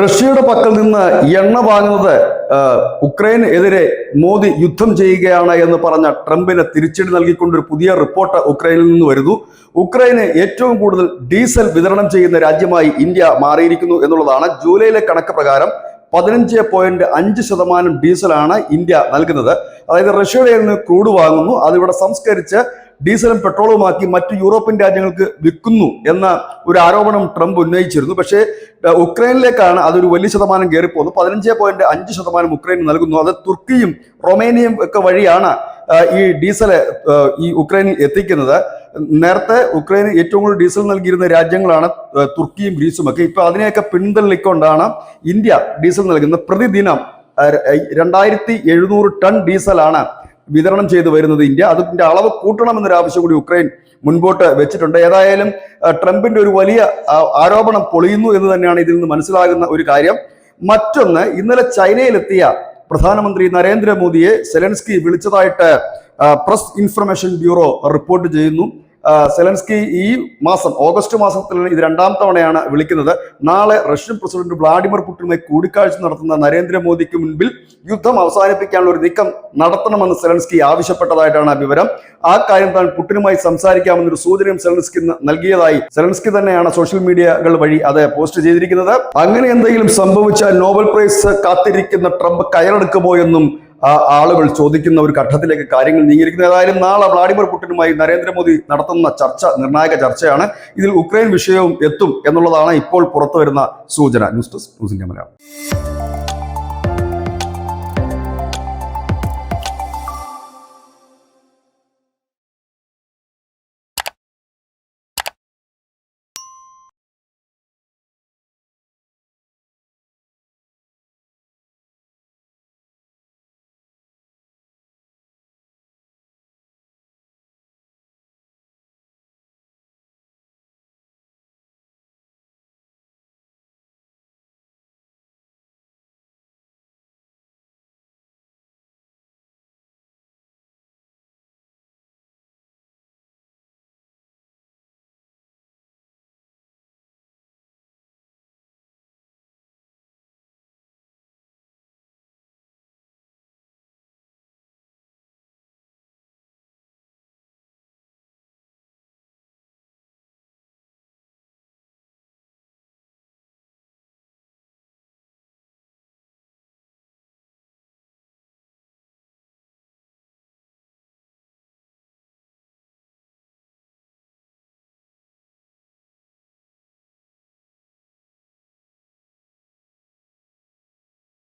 റഷ്യയുടെ പക്കൽ നിന്ന് എണ്ണ വാങ്ങുന്നത് ഉക്രൈനെതിരെ മോദി യുദ്ധം ചെയ്യുകയാണ് എന്ന് പറഞ്ഞ ട്രംപിന് തിരിച്ചടി നൽകിക്കൊണ്ട് ഒരു പുതിയ റിപ്പോർട്ട് ഉക്രൈനിൽ നിന്ന് വരുന്നു. ഉക്രൈന് ഏറ്റവും കൂടുതൽ ഡീസൽ വിതരണം ചെയ്യുന്ന രാജ്യമായി ഇന്ത്യ മാറിയിരിക്കുന്നു എന്നുള്ളതാണ് ജൂലൈയിലെ കണക്ക് പ്രകാരം പതിനഞ്ച് പോയിന്റ് അഞ്ച് ശതമാനം ഡീസലാണ് ഇന്ത്യ നൽകുന്നത്. അതായത് റഷ്യയുടെ നിന്ന് ക്രൂഡ് വാങ്ങുന്നു അതിവിടെ സംസ്കരിച്ച് ഡീസലും പെട്രോളുമാക്കി മറ്റു യൂറോപ്യൻ രാജ്യങ്ങൾക്ക് വിൽക്കുന്നു എന്ന ഒരു ആരോപണം ട്രംപ് ഉന്നയിച്ചിരുന്നു. പക്ഷേ ഉക്രൈനിലേക്കാണ് അതൊരു വലിയ ശതമാനം കയറിപ്പോകുന്നു പതിനഞ്ച് പോയിന്റ് അഞ്ച് ശതമാനം ഉക്രൈൻ നൽകുന്നു. അത് തുർക്കിയും റൊമേനിയയും ഒക്കെ വഴിയാണ് ഈ ഡീസൽ ഈ ഉക്രൈനിൽ എത്തിക്കുന്നത്. നേരത്തെ ഉക്രൈന് ഏറ്റവും കൂടുതൽ ഡീസൽ നൽകിയിരുന്ന രാജ്യങ്ങളാണ് തുർക്കിയും ഗ്രീസും ഒക്കെ. ഇപ്പൊ അതിനെയൊക്കെ പിന്തള്ളിക്കൊണ്ടാണ് ഇന്ത്യ ഡീസൽ നൽകുന്നത് പ്രതിദിനം രണ്ടായിരത്തി എഴുന്നൂറ് ടൺ ഡീസലാണ് വിതരണം ചെയ്തു വരുന്നത് ഇന്ത്യ. അതിന്റെ അളവ് കൂട്ടണമെന്നൊരു ആവശ്യം കൂടി ഉക്രൈൻ മുൻപോട്ട് വെച്ചിട്ടുണ്ട്. ഏതായാലും ട്രംപിന്റെ ഒരു വലിയ ആരോപണം പൊളിയുന്നു എന്ന് തന്നെയാണ് ഇതിൽ നിന്ന് മനസ്സിലാകുന്ന ഒരു കാര്യം. മറ്റൊന്ന് ഇന്നലെ ചൈനയിലെത്തിയ പ്രധാനമന്ത്രി നരേന്ദ്രമോദിയെ സെലൻസ്കി വിളിച്ചതായിട്ട് പ്രസ് ഇൻഫർമേഷൻ ബ്യൂറോ റിപ്പോർട്ട് ചെയ്യുന്നു. സെലൻസ്കി ഈ മാസം ഓഗസ്റ്റ് മാസത്തിൽ ഇത് രണ്ടാം തവണയാണ് വിളിക്കുന്നത്. നാളെ റഷ്യൻ പ്രസിഡന്റ് വ്ളാഡിമിർ പുടിനുമായി കൂടിക്കാഴ്ച നടത്തുന്ന നരേന്ദ്രമോദിക്ക് മുൻപിൽ യുദ്ധം അവസാനിപ്പിക്കാനുള്ള ഒരു നീക്കം നടത്തണമെന്ന് സെലൻസ്കി ആവശ്യപ്പെട്ടതായിട്ടാണ് വിവരം. ആ കാര്യം താൻ പുടിനുമായി സംസാരിക്കാമെന്നൊരു സൂചനയും സെലൻസ്കി നൽകിയതായി സെലൻസ്കി തന്നെയാണ് സോഷ്യൽ മീഡിയകൾ വഴി അത് പോസ്റ്റ് ചെയ്തിരിക്കുന്നത്. അങ്ങനെ എന്തെങ്കിലും സംഭവിച്ചാൽ നോബൽ പ്രൈസ് കാത്തിരിക്കുന്ന ട്രംപ് കയറെടുക്കുമോ എന്നും ആളുകൾ ചോദിക്കുന്ന ഒരു ഘട്ടത്തിലേക്ക് കാര്യങ്ങൾ നീങ്ങിയിരിക്കുന്നത് ഏതായാലും നാളെ വ്ളാഡിമിർ പുടിനുമായി നരേന്ദ്രമോദി നടത്തുന്ന ചർച്ച നിർണായക ചർച്ചയാണ്. ഇതിൽ ഉക്രൈൻ വിഷയവും എത്തും എന്നുള്ളതാണ് ഇപ്പോൾ പുറത്തു വരുന്ന സൂചന. ന്യൂസ് ഡെസ്ക് ന്യൂസിന്റെ മലയാളം.